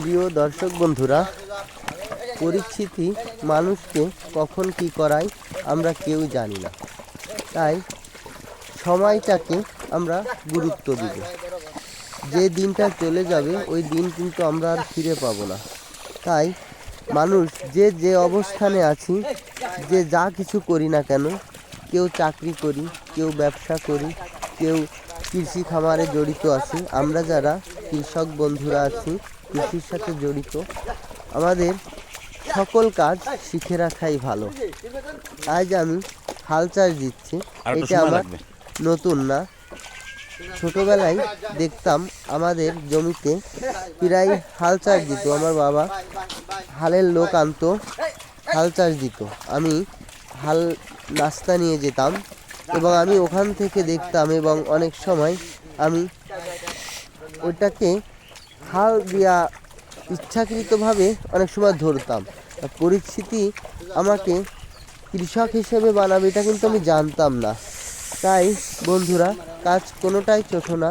প্রিয় দর্শক বন্ধুরা, পরিস্থিতি মানুষকে কখন কি করায় আমরা কেউ জানি না। তাই সময়টাকে আমরা গুরুত্ব দিব। যে দিনটা চলে যাবে, ওই দিন কিন্তু আমরা আর ফিরে পাবো না। তাই মানুষ যে যে অবস্থানে আছি, যে যা কিছু করি না কেন, কেউ চাকরি করি, কেউ ব্যবসা করি কেউ কৃষি খামারে জড়িত আছি। আমরা যারা কৃষক বন্ধুরা আছি কৃষির সাথে জড়িত আমাদের সকল কাজ শিখে রাখাই ভালো। আজ আমি হাল চাষ দিচ্ছি। এটা আমার নতুন না। ছোটবেলায় দেখতাম আমাদের জমিতে প্রায় হাল চাষ দিত। আমার বাবা হালের লোক আনতো হাল চাষ দিত। আমি হাল নাস্তা নিয়ে যেতাম। এবং আমি ওখান থেকে দেখতাম এবং অনেক সময় আমি ওটাকে হাল দিয়া ইচ্ছাকৃতভাবে অনেক সময় ধরতাম। পরিস্থিতি আমাকে কৃষক হিসেবে বানাবে এটা কিন্তু আমি জানতাম না। তাই বন্ধুরা, কাজ কোনোটাই ছোট না।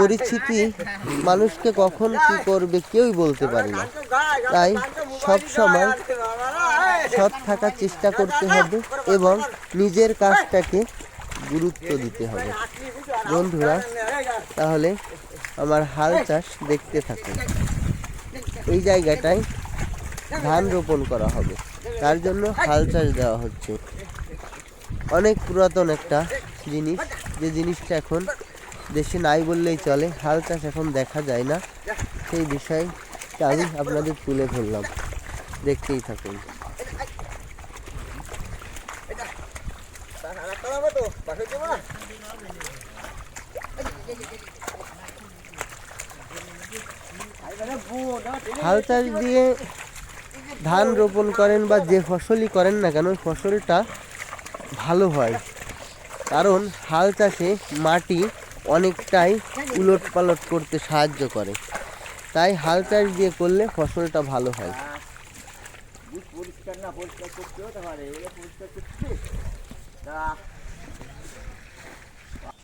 পরিস্থিতি মানুষকে কখন কি করবে কেউই বলতে পারি না। তাই সব সময় সৎ থাকার চেষ্টা করতে হবে এবং নিজের কাজটাকে গুরুত্ব দিতে হবে। বন্ধুরা, তাহলে আমার হাল চাষ দেখতে থাকুন। এই জায়গাটায় ধান রোপণ করা হবে। তার জন্য হাল চাষ দেওয়া হচ্ছে। অনেক পুরাতন একটা জিনিস। যে জিনিসটা এখন দেশে নাই বললেই চলে। হাল চাষ এখন দেখা যায় না। সেই বিষয়টা আমি আপনাদের তুলে ধরলাম। দেখতেই থাকুন। হাল চাষ দিয়ে ধান রোপণ করেন বা যে ফসলই করেন না কেন ফসলটা ভালো হয়। কারণ হাল চাষে মাটি অনেকটাই উলট পালট করতে সাহায্য করে। তাই হাল চাষ দিয়ে করলে ফসলটা ভালো হয়। পরিষ্কার না পরিষ্কার করতে হতে পারে এগুলো পরিষ্কার করতে তা